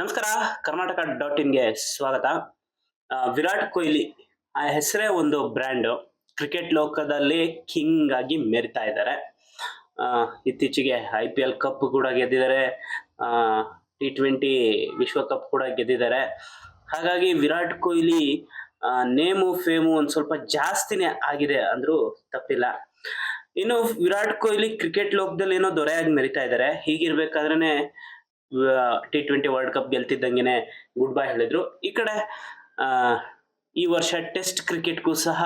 ನಮಸ್ಕಾರ, ಕರ್ನಾಟಕ ಡಾಟ್ ಇನ್ಗೆ ಸ್ವಾಗತ. ವಿರಾಟ್ ಕೊಹ್ಲಿ, ಆ ಹೆಸರೇ ಒಂದು ಬ್ರ್ಯಾಂಡ್. ಕ್ರಿಕೆಟ್ ಲೋಕದಲ್ಲಿ ಕಿಂಗ್ ಆಗಿ ಮೆರಿತಾ ಇದ್ದಾರೆ. ಇತ್ತೀಚೆಗೆ ಐ ಪಿ ಎಲ್ ಕಪ್ ಕೂಡ ಗೆದ್ದಿದ್ದಾರೆ. ಟಿ ಟ್ವೆಂಟಿ ವಿಶ್ವಕಪ್ ಕೂಡ ಗೆದ್ದಿದ್ದಾರೆ. ಹಾಗಾಗಿ ವಿರಾಟ್ ಕೊಹ್ಲಿ ನೇಮು, ಫೇಮು ಒಂದು ಸ್ವಲ್ಪ ಜಾಸ್ತಿನೇ ಆಗಿದೆ ಅಂದ್ರೂ ತಪ್ಪಿಲ್ಲ. ಇನ್ನು ವಿರಾಟ್ ಕೊಹ್ಲಿ ಕ್ರಿಕೆಟ್ ಲೋಕದಲ್ಲಿ ಏನೋ ದೊರೆಯಾಗಿ ಮೆರಿತಾ ಇದ್ದಾರೆ. ಹೀಗಿರ್ಬೇಕಾದ್ರೇನೆ ಟಿ ಟ್ವೆಂಟಿ ವರ್ಲ್ಡ್ ಕಪ್ ಗೆಲ್ತಿದ್ದಂಗೆನೆ ಗುಡ್ ಬೈ ಹೇಳಿದ್ರು. ಈ ಕಡೆ ಈ ವರ್ಷ ಟೆಸ್ಟ್ ಕ್ರಿಕೆಟ್ಗೂ ಸಹ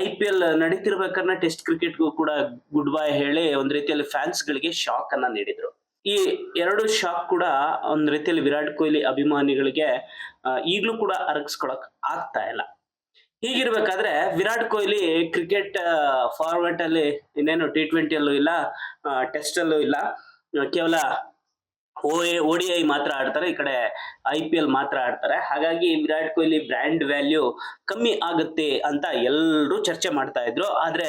ಐ ಪಿ ಎಲ್ ನಡೀತಿರ್ಬೇಕಾದ್ರೆ ಟೆಸ್ಟ್ ಕ್ರಿಕೆಟ್ಗೂ ಕೂಡ ಗುಡ್ ಬೈ ಹೇಳಿ ಒಂದ್ ರೀತಿಯಲ್ಲಿ ಫ್ಯಾನ್ಸ್ ಗಳಿಗೆ ಶಾಕ್ ಅನ್ನ ನೀಡಿದ್ರು. ಈ ಎರಡು ಶಾಕ್ ಕೂಡ ಒಂದ್ ರೀತಿಯಲ್ಲಿ ವಿರಾಟ್ ಕೊಹ್ಲಿ ಅಭಿಮಾನಿಗಳಿಗೆ ಈಗಲೂ ಈಗ್ಲೂ ಕೂಡ ಅರಗಿಸ್ಕೊಳಕ್ ಆಗ್ತಾ ಇಲ್ಲ. ಹೀಗಿರ್ಬೇಕಾದ್ರೆ ವಿರಾಟ್ ಕೊಹ್ಲಿ ಕ್ರಿಕೆಟ್ ಫಾರ್ಮೆಟ್ ಅಲ್ಲಿ ಇನ್ನೇನು ಟಿ ಟ್ವೆಂಟಿಯಲ್ಲೂ ಇಲ್ಲ ಟೆಸ್ಟ್ ಅಲ್ಲೂ ಇಲ್ಲ. ಕೇವಲ ಓ ಡಿ ಐ ಮಾತ್ರ ಆಡ್ತಾರೆ, ಈ ಕಡೆ ಐ ಪಿ ಎಲ್ ಮಾತ್ರ ಆಡ್ತಾರೆ. ಹಾಗಾಗಿ ವಿರಾಟ್ ಕೊಹ್ಲಿ ಬ್ರ್ಯಾಂಡ್ ವ್ಯಾಲ್ಯೂ ಕಮ್ಮಿ ಆಗುತ್ತೆ ಅಂತ ಎಲ್ಲರೂ ಚರ್ಚೆ ಮಾಡ್ತಾ ಇದ್ರು. ಆದ್ರೆ,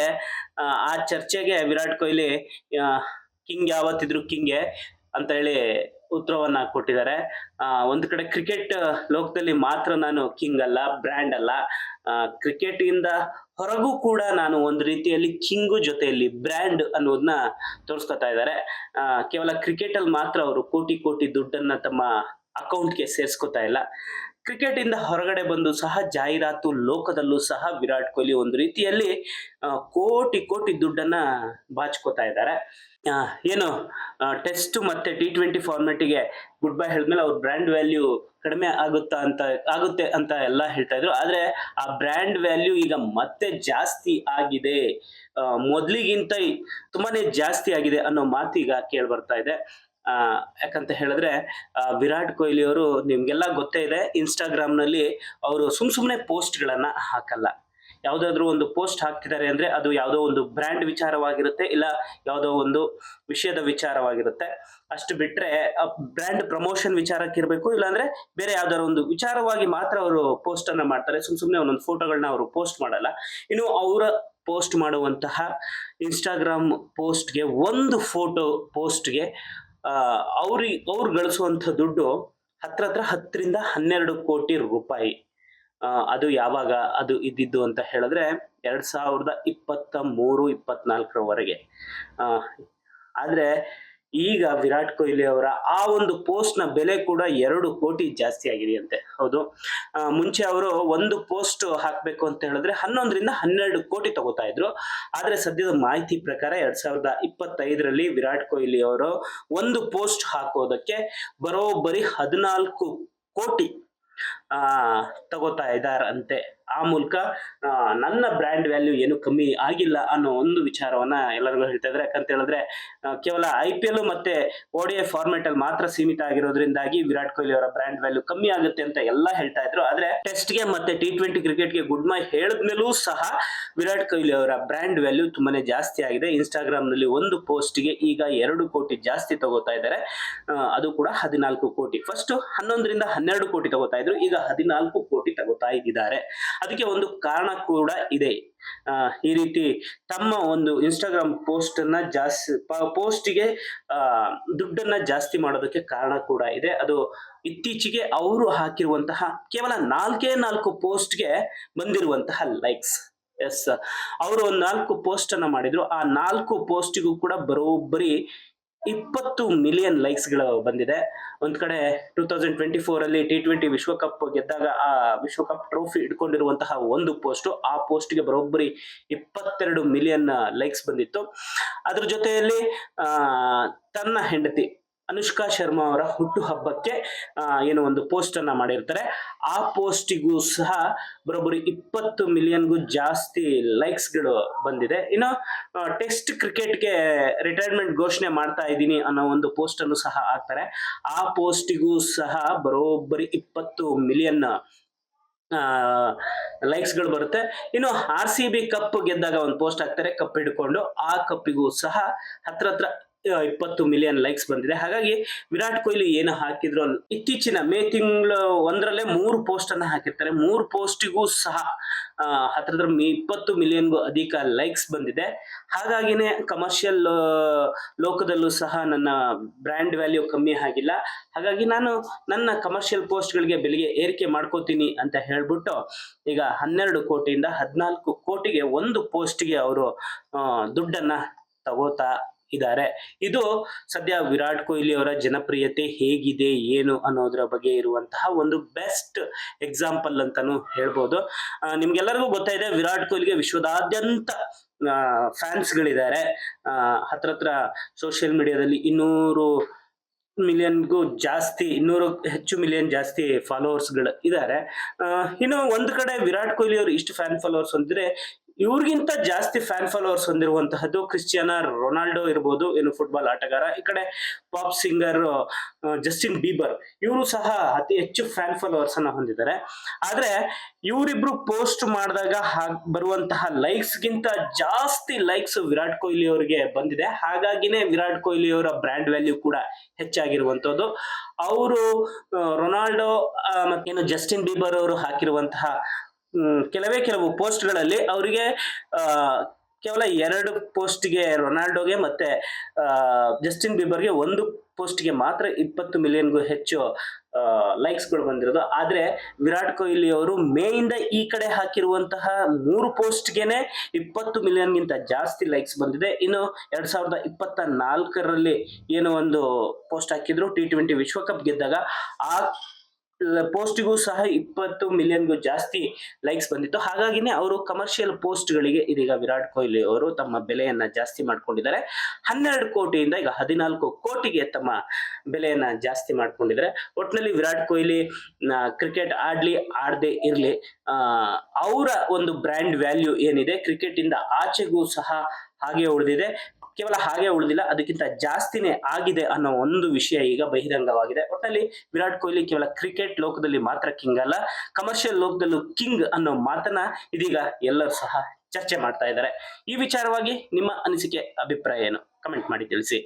ಆ ಚರ್ಚೆಗೆ ವಿರಾಟ್ ಕೊಹ್ಲಿ ಕಿಂಗ್ ಯಾವತ್ತಿದ್ರು ಕಿಂಗೆ ಅಂತ ಹೇಳಿ ಉತ್ತರವನ್ನ ಕೊಟ್ಟಿದ್ದಾರೆ. ಒಂದು ಕಡೆ ಕ್ರಿಕೆಟ್ ಲೋಕದಲ್ಲಿ ಮಾತ್ರ ನಾನು ಕಿಂಗ್ ಅಲ್ಲ ಬ್ರ್ಯಾಂಡ್ ಅಲ್ಲ. ಕ್ರಿಕೆಟ್ ಇಂದ ಹೊರಗೂ ಕೂಡ ನಾನು ಒಂದು ರೀತಿಯಲ್ಲಿ ಕಿಂಗು ಜೊತೆಯಲ್ಲಿ ಬ್ರ್ಯಾಂಡ್ ಅನ್ನೋದನ್ನ ತೋರಿಸ್ಕೊತಾ ಇದ್ದಾರೆ. ಕೇವಲ ಕ್ರಿಕೆಟ್ ಅಲ್ಲಿ ಮಾತ್ರ ಅವರು ಕೋಟಿ ಕೋಟಿ ದುಡ್ಡನ್ನ ತಮ್ಮ ಅಕೌಂಟ್ಗೆ ಸೇರಿಸ್ಕೊತಾ ಇಲ್ಲ. ಕ್ರಿಕೆಟ್ ಇಂದ ಹೊರಗಡೆ ಬಂದು ಸಹ ಜಾಹೀರಾತು ಲೋಕದಲ್ಲೂ ಸಹ ವಿರಾಟ್ ಕೊಹ್ಲಿ ಒಂದು ರೀತಿಯಲ್ಲಿ ಕೋಟಿ ಕೋಟಿ ದುಡ್ಡನ್ನ ಬಾಚ್ಕೋತಾ ಇದ್ದಾರೆ. ಏನು ಟೆಸ್ಟ್ ಮತ್ತೆ ಟಿ ಟ್ವೆಂಟಿ ಫಾರ್ಮೆಟಿಗೆ ಗುಡ್ ಬೈ ಹೇಳಿದ್ಮೇಲೆ ಅವ್ರ ಬ್ರ್ಯಾಂಡ್ ವ್ಯಾಲ್ಯೂ ಕಡಿಮೆ ಆಗುತ್ತಾ ಅಂತ, ಆಗುತ್ತೆ ಅಂತ ಎಲ್ಲ ಹೇಳ್ತಾ ಇದ್ರು. ಆದ್ರೆ ಆ ಬ್ರ್ಯಾಂಡ್ ವ್ಯಾಲ್ಯೂ ಈಗ ಮತ್ತೆ ಜಾಸ್ತಿ ಆಗಿದೆ. ಮೊದಲಿಗಿಂತ ತುಂಬಾನೇ ಜಾಸ್ತಿ ಆಗಿದೆ ಅನ್ನೋ ಮಾತು ಈಗ ಕೇಳಿ ಬರ್ತಾ ಇದೆ. ಯಾಕಂತ ಹೇಳಿದ್ರೆ ವಿರಾಟ್ ಕೊಹ್ಲಿ ಅವರು ನಿಮ್ಗೆಲ್ಲ ಗೊತ್ತೇ ಇದೆ ಇನ್ಸ್ಟಾಗ್ರಾಮ್ನಲ್ಲಿ ಅವರು ಸುಮ್ ಸುಮ್ನೆ ಪೋಸ್ಟ್ ಗಳನ್ನ ಹಾಕಲ್ಲ. ಯಾವ್ದಾದ್ರು ಒಂದು ಪೋಸ್ಟ್ ಹಾಕ್ತಿದ್ದಾರೆ ಅಂದ್ರೆ ಅದು ಯಾವುದೋ ಒಂದು ಬ್ರ್ಯಾಂಡ್ ವಿಚಾರವಾಗಿರುತ್ತೆ, ಇಲ್ಲ ಯಾವುದೋ ಒಂದು ವಿಷಯದ ವಿಚಾರವಾಗಿರುತ್ತೆ. ಅಷ್ಟು ಬಿಟ್ರೆ ಬ್ರ್ಯಾಂಡ್ ಪ್ರಮೋಷನ್ ವಿಚಾರಕ್ಕೆ ಇರಬೇಕು, ಇಲ್ಲಾಂದ್ರೆ ಬೇರೆ ಯಾವ್ದಾದ್ರು ಒಂದು ವಿಚಾರವಾಗಿ ಮಾತ್ರ ಅವರು ಪೋಸ್ಟ್ ಅನ್ನ ಮಾಡ್ತಾರೆ. ಸುಮ್ ಸುಮ್ನೆ ಒಂದೊಂದು ಫೋಟೋಗಳನ್ನ ಅವರು ಪೋಸ್ಟ್ ಮಾಡಲ್ಲ. ಇನ್ನು ಅವರ ಪೋಸ್ಟ್ ಮಾಡುವಂತಹ ಇನ್ಸ್ಟಾಗ್ರಾಮ್ ಪೋಸ್ಟ್ಗೆ ಒಂದು ಫೋಟೋ ಪೋಸ್ಟ್ಗೆ ಅವ್ರಿಗೆ ಅವ್ರು ಗಳಿಸುವಂಥ ದುಡ್ಡು ಹತ್ರ ಹತ್ರ ಹತ್ತರಿಂದ ಹನ್ನೆರಡು ಕೋಟಿ ರೂಪಾಯಿ. ಅದು ಯಾವಾಗ ಅದು ಇದ್ದಿದ್ದು ಅಂತ ಹೇಳಿದ್ರೆ ಎರಡು ಸಾವಿರದ ಇಪ್ಪತ್ತ ಮೂರು, ಇಪ್ಪತ್ನಾಲ್ಕರವರೆಗೆ. ಆದರೆ ಆದ್ರೆ ಈಗ ವಿರಾಟ್ ಕೊಹ್ಲಿ ಅವರ ಆ ಒಂದು ಪೋಸ್ಟ್ನ ಬೆಲೆ ಕೂಡ ಎರಡು ಕೋಟಿ ಜಾಸ್ತಿ ಆಗಿದೆಯಂತೆ. ಹೌದು. ಮುಂಚೆ ಅವರು ಒಂದು ಪೋಸ್ಟ್ ಹಾಕ್ಬೇಕು ಅಂತ ಹೇಳಿದ್ರೆ ಹನ್ನೊಂದರಿಂದ ಹನ್ನೆರಡು ಕೋಟಿ ತಗೋತಾ ಇದ್ರು. ಆದ್ರೆ ಸದ್ಯದ ಮಾಹಿತಿ ಪ್ರಕಾರ ಎರಡ್ ಸಾವಿರದ ಇಪ್ಪತ್ತೈದರಲ್ಲಿ ವಿರಾಟ್ ಕೊಹ್ಲಿ ಅವರು ಒಂದು ಪೋಸ್ಟ್ ಹಾಕೋದಕ್ಕೆ ಬರೋಬ್ಬರಿ ಹದಿನಾಲ್ಕು ಕೋಟಿ, ಆ, ತಗೋತಾ ಇದ್ದಾರಂತೆ. ಆ ಮೂಲಕ ನನ್ನ ಬ್ರ್ಯಾಂಡ್ ವ್ಯಾಲ್ಯೂ ಏನು ಕಮ್ಮಿ ಆಗಿಲ್ಲ ಅನ್ನೋ ಒಂದು ವಿಚಾರವನ್ನ ಎಲ್ಲರಿಗೂ ಹೇಳ್ತಾ ಇದ್ದಾರೆ. ಯಾಕಂತ ಹೇಳಿದ್ರೆ ಕೇವಲ ಐ ಪಿ ಎಲ್ ಮತ್ತೆ ಓಡಿಎ ಫಾರ್ಮೆಟ್ ಅಲ್ಲಿ ಮಾತ್ರ ಸೀಮಿತ ಆಗಿರೋದ್ರಿಂದಾಗಿ ವಿರಾಟ್ ಕೊಹ್ಲಿ ಅವರ ಬ್ರ್ಯಾಂಡ್ ವ್ಯಾಲ್ಯೂ ಕಮ್ಮಿ ಆಗುತ್ತೆ ಅಂತ ಎಲ್ಲ ಹೇಳ್ತಾ ಇದ್ರು. ಆದ್ರೆ ಟೆಸ್ಟ್ಗೆ ಮತ್ತೆ ಟಿ ಟ್ವೆಂಟಿ ಕ್ರಿಕೆಟ್ಗೆ ಗುಡ್ ಮೈ ಹೇಳಿದ್ಮೇಲೂ ಸಹ ವಿರಾಟ್ ಕೊಹ್ಲಿ ಅವರ ಬ್ರ್ಯಾಂಡ್ ವ್ಯಾಲ್ಯೂ ತುಂಬಾನೇ ಜಾಸ್ತಿ ಆಗಿದೆ. ಇನ್ಸ್ಟಾಗ್ರಾಮ್ನಲ್ಲಿ ಒಂದು ಪೋಸ್ಟ್ಗೆ ಈಗ ಎರಡು ಕೋಟಿ ಜಾಸ್ತಿ ತಗೋತಾ ಇದ್ದಾರೆ. ಅದು ಕೂಡ ಹದಿನಾಲ್ಕು ಕೋಟಿ. ಫಸ್ಟ್ ಹನ್ನೊಂದರಿಂದ ಹನ್ನೆರಡು ಕೋಟಿ ತಗೋತಾ ಇದ್ರು. ಈಗ ಹದಿನಾಲ್ಕು ಕೋಟಿ ತಗೋತಾ ಇದ್ದಾರೆ. ಅದಕ್ಕೆ ಒಂದು ಕಾರಣ ಕೂಡ ಇದೆ. ಈ ರೀತಿ ತಮ್ಮ ಒಂದು ಇನ್ಸ್ಟಾಗ್ರಾಮ್ ಪೋಸ್ಟ್ ಅನ್ನ ಜಾಸ್ತಿ ಪೋಸ್ಟಿಗೆ ದುಡ್ಡನ್ನ ಜಾಸ್ತಿ ಮಾಡೋದಕ್ಕೆ ಕಾರಣ ಕೂಡ ಇದೆ. ಅದು ಇತ್ತೀಚೆಗೆ ಅವರು ಹಾಕಿರುವಂತಹ ಕೇವಲ ನಾಲ್ಕೇ ನಾಲ್ಕು ಪೋಸ್ಟ್ಗೆ ಬಂದಿರುವಂತಹ ಲೈಕ್ಸ್ ಎಸ್ ಅವರು ಒಂದು ನಾಲ್ಕು ಪೋಸ್ಟ್ ಅನ್ನ ಮಾಡಿದ್ರು. ಆ ನಾಲ್ಕು ಪೋಸ್ಟಿಗೂ ಕೂಡ ಬರೋಬ್ಬರಿ ಇಪ್ಪತ್ತು ಮಿಲಿಯನ್ ಲೈಕ್ಸ್ಗಳು ಬಂದಿದೆ. ಒಂದ್ ಕಡೆ ಟೂ ತೌಸಂಡ್ ಟ್ವೆಂಟಿ ಫೋರ್ ಅಲ್ಲಿ ಟಿ ಟ್ವೆಂಟಿ ವಿಶ್ವಕಪ್ ಗೆದ್ದಾಗ ಆ ವಿಶ್ವಕಪ್ ಟ್ರೋಫಿ ಇಟ್ಕೊಂಡಿರುವಂತಹ ಒಂದು ಪೋಸ್ಟ್ ಆ ಪೋಸ್ಟ್ಗೆ ಬರೋಬ್ಬರಿ ಇಪ್ಪತ್ತೆರಡು ಮಿಲಿಯನ್ ಲೈಕ್ಸ್ ಬಂದಿತ್ತು. ಅದ್ರ ಜೊತೆಯಲ್ಲಿ ತನ್ನ ಹೆಂಡತಿ ಅನುಷ್ಕಾ ಶರ್ಮಾ ಅವರ ಹುಟ್ಟುಹಬ್ಬಕ್ಕೆ ಏನು ಒಂದು ಪೋಸ್ಟ್ ಅನ್ನ ಮಾಡಿರ್ತಾರೆ. ಆ ಪೋಸ್ಟಿಗೂ ಸಹ ಬರೋಬ್ಬರಿ ಇಪ್ಪತ್ತು ಮಿಲಿಯನ್ಗೂ ಜಾಸ್ತಿ ಲೈಕ್ಸ್ಗಳು ಬಂದಿದೆ. ಇನ್ನು ಟೆಸ್ಟ್ ಕ್ರಿಕೆಟ್ಗೆ ರಿಟೈರ್ಮೆಂಟ್ ಘೋಷಣೆ ಮಾಡ್ತಾ ಇದ್ದೀನಿ ಅನ್ನೋ ಒಂದು ಪೋಸ್ಟ್ ಅನ್ನು ಸಹ ಹಾಕ್ತಾರೆ. ಆ ಪೋಸ್ಟಿಗೂ ಸಹ ಬರೋಬ್ಬರಿ ಇಪ್ಪತ್ತು ಮಿಲಿಯನ್ ಲೈಕ್ಸ್ಗಳು ಬರುತ್ತೆ. ಇನ್ನು ಆರ್ ಸಿ ಬಿ ಕಪ್ ಗೆದ್ದಾಗ ಒಂದು ಪೋಸ್ಟ್ ಹಾಕ್ತಾರೆ ಕಪ್ ಹಿಡ್ಕೊಂಡು. ಆ ಕಪ್ಪಿಗೂ ಸಹ ಹತ್ರ ಹತ್ರ ಇಪ್ಪತ್ತು ಮಿಲಿಯನ್ ಲೈಕ್ಸ್ ಬಂದಿದೆ. ಹಾಗಾಗಿ ವಿರಾಟ್ ಕೊಹ್ಲಿ ಏನು ಹಾಕಿದ್ರು ಇತ್ತೀಚಿನ ಮೇ ತಿಂಗಳು ಒಂದರಲ್ಲೇ ಮೂರು ಪೋಸ್ಟ್ ಅನ್ನ ಹಾಕಿರ್ತಾರೆ. ಮೂರು ಪೋಸ್ಟಿಗೂ ಸಹ ಹತ್ರದ ಇಪ್ಪತ್ತು ಮಿಲಿಯನ್ಗೂ ಅಧಿಕ ಲೈಕ್ಸ್ ಬಂದಿದೆ. ಹಾಗಾಗಿನೇ ಕಮರ್ಷಿಯಲ್ ಲೋಕದಲ್ಲೂ ಸಹ ನನ್ನ ಬ್ರ್ಯಾಂಡ್ ವ್ಯಾಲ್ಯೂ ಕಮ್ಮಿ ಆಗಿಲ್ಲ. ಹಾಗಾಗಿ ನಾನು ನನ್ನ ಕಮರ್ಷಿಯಲ್ ಪೋಸ್ಟ್ಗಳಿಗೆ ಬೆಲೆಗೆ ಏರಿಕೆ ಮಾಡ್ಕೋತೀನಿ ಅಂತ ಹೇಳ್ಬಿಟ್ಟು ಈಗ ಹನ್ನೆರಡು ಕೋಟಿಯಿಂದ ಹದಿನಾಲ್ಕು ಕೋಟಿಗೆ ಒಂದು ಪೋಸ್ಟ್ಗೆ ಅವರು ದುಡ್ಡನ್ನ ತಗೋತಾ ಇದ್ದಾರೆ. ಇದು ಸದ್ಯ ವಿರಾಟ್ ಕೊಹ್ಲಿ ಅವರ ಜನಪ್ರಿಯತೆ ಹೇಗಿದೆ, ಏನು ಅನ್ನೋದ್ರ ಬಗ್ಗೆ ಇರುವಂತಹ ಒಂದು ಬೆಸ್ಟ್ ಎಕ್ಸಾಂಪಲ್ ಅಂತಾನು ಹೇಳ್ಬೋದು. ನಿಮ್ಗೆಲ್ಲರಿಗೂ ಗೊತ್ತಾಯಿದೆ, ವಿರಾಟ್ ಕೊಹ್ಲಿಗೆ ವಿಶ್ವದಾದ್ಯಂತ ಫ್ಯಾನ್ಸ್ಗಳಿದ್ದಾರೆ ಹತ್ರ ಹತ್ರ ಸೋಷಿಯಲ್ ಮೀಡಿಯಾದಲ್ಲಿ ಇನ್ನೂರು ಮಿಲಿಯನ್ಗೂ ಜಾಸ್ತಿ, ಇನ್ನೂರು ಹೆಚ್ಚು ಮಿಲಿಯನ್ ಜಾಸ್ತಿ ಫಾಲೋವರ್ಸ್ಗಳು ಇದ್ದಾರೆ. ಇನ್ನು ಒಂದು ಕಡೆ ವಿರಾಟ್ ಕೊಹ್ಲಿ ಅವರು ಇಷ್ಟು ಫ್ಯಾನ್ ಫಾಲೋವರ್ಸ್ ಹೊಂದಿದ್ರೆ ಇವ್ರಿಗಿಂತ ಜಾಸ್ತಿ ಫ್ಯಾನ್ ಫಾಲೋವರ್ಸ್ ಹೊಂದಿರುವಂತಹದ್ದು ಕ್ರಿಸ್ಟಿಯಾನ ರೊನಾಲ್ಡೋ ಇರ್ಬೋದು ಏನು ಫುಟ್ಬಾಲ್ ಆಟಗಾರ, ಈ ಕಡೆ ಪಾಪ್ ಸಿಂಗರ್ ಜಸ್ಟಿನ್ ಬೀಬರ್ ಇವರು ಸಹ ಅತಿ ಹೆಚ್ಚು ಫ್ಯಾನ್ ಫಾಲೋವರ್ಸ್ ಅನ್ನ ಹೊಂದಿದ್ದಾರೆ. ಆದ್ರೆ ಇವರಿಬ್ರು ಪೋಸ್ಟ್ ಮಾಡಿದಾಗ ಬರುವಂತಹ ಲೈಕ್ಸ್ ಗಿಂತ ಜಾಸ್ತಿ ಲೈಕ್ಸ್ ವಿರಾಟ್ ಕೊಹ್ಲಿ ಅವರಿಗೆ ಬಂದಿದೆ. ಹಾಗಾಗಿನೇ ವಿರಾಟ್ ಕೊಹ್ಲಿ ಅವರ ಬ್ರ್ಯಾಂಡ್ ವ್ಯಾಲ್ಯೂ ಕೂಡ ಹೆಚ್ಚಾಗಿರುವಂತದ್ದು. ಅವರು ರೊನಾಲ್ಡೋ ಮತ್ತೇನು ಜಸ್ಟಿನ್ ಬೀಬರ್ ಅವರು ಹಾಕಿರುವಂತಹ ಕೆಲವೇ ಕೆಲವು ಪೋಸ್ಟ್ಗಳಲ್ಲಿ ಅವರಿಗೆ ಕೇವಲ ಎರಡು ಪೋಸ್ಟ್ಗೆ ರೊನಾಲ್ಡೋಗೆ ಮತ್ತೆ ಜಸ್ಟಿನ್ ಬೀಬರ್ಗೆ ಒಂದು ಪೋಸ್ಟ್ಗೆ ಮಾತ್ರ ಇಪ್ಪತ್ತು ಮಿಲಿಯನ್ಗೂ ಹೆಚ್ಚು ಲೈಕ್ಸ್ಗಳು ಬಂದಿರೋದು. ಆದರೆ ವಿರಾಟ್ ಕೊಹ್ಲಿ ಅವರು ಮೇಯಿಂದ ಈ ಕಡೆ ಹಾಕಿರುವಂತಹ ಮೂರು ಪೋಸ್ಟ್ಗೆನೆ ಇಪ್ಪತ್ತು ಮಿಲಿಯನ್ಗಿಂತ ಜಾಸ್ತಿ ಲೈಕ್ಸ್ ಬಂದಿದೆ. ಇನ್ನು ಎರಡ್ ಸಾವಿರದ ಇಪ್ಪತ್ತ ನಾಲ್ಕರಲ್ಲಿ ಏನೋ ಒಂದು ಪೋಸ್ಟ್ ಹಾಕಿದ್ರು. ಟಿ ಟ್ವೆಂಟಿ ವಿಶ್ವಕಪ್ ಗೆದ್ದಾಗ ಆ ಪೋಸ್ಟಿಗೂ ಸಹ ಇಪ್ಪತ್ತು ಮಿಲಿಯನ್ಗೂ ಜಾಸ್ತಿ ಲೈಕ್ಸ್ ಬಂದಿತ್ತು. ಹಾಗಾಗಿನೇ ಅವರು ಕಮರ್ಷಿಯಲ್ ಪೋಸ್ಟ್ಗಳಿಗೆ ಇದೀಗ ವಿರಾಟ್ ಕೊಹ್ಲಿ ಅವರು ತಮ್ಮ ಬೆಲೆಯನ್ನ ಜಾಸ್ತಿ ಮಾಡ್ಕೊಂಡಿದ್ದಾರೆ. ಹನ್ನೆರಡು ಕೋಟಿಯಿಂದ ಈಗ ಹದಿನಾಲ್ಕು ಕೋಟಿಗೆ ತಮ್ಮ ಬೆಲೆಯನ್ನ ಜಾಸ್ತಿ ಮಾಡ್ಕೊಂಡಿದ್ದಾರೆ. ಒಟ್ಟಿನಲ್ಲಿ ವಿರಾಟ್ ಕೊಹ್ಲಿ ಕ್ರಿಕೆಟ್ ಆಡ್ಲಿ ಆಡದೆ ಇರಲಿ ಅವರ ಒಂದು ಬ್ರ್ಯಾಂಡ್ ವ್ಯಾಲ್ಯೂ ಏನಿದೆ ಕ್ರಿಕೆಟ್ ಇಂದ ಆಚೆಗೂ ಸಹ ಹಾಗೆ ಉಳಿದಿದೆ. ಕೇವಲ ಹಾಗೆ ಉಳಿದಿಲ್ಲ, ಅದಕ್ಕಿಂತ ಜಾಸ್ತಿನೇ ಆಗಿದೆ ಅನ್ನೋ ಒಂದು ವಿಷಯ ಈಗ ಬಹಿರಂಗವಾಗಿದೆ. ಒಟ್ಟಲ್ಲಿ ವಿರಾಟ್ ಕೊಹ್ಲಿ ಕೇವಲ ಕ್ರಿಕೆಟ್ ಲೋಕದಲ್ಲಿ ಮಾತ್ರ ಕಿಂಗ್ ಅಲ್ಲ ಕಮರ್ಷಿಯಲ್ ಲೋಕದಲ್ಲೂ ಕಿಂಗ್ ಅನ್ನೋ ಮಾತನ್ನ ಇದೀಗ ಎಲ್ಲರೂ ಸಹ ಚರ್ಚೆ ಮಾಡ್ತಾ ಇದ್ದಾರೆ. ಈ ವಿಚಾರವಾಗಿ ನಿಮ್ಮ ಅನಿಸಿಕೆ, ಅಭಿಪ್ರಾಯ ಏನು? ಕಮೆಂಟ್ ಮಾಡಿ ತಿಳಿಸಿ.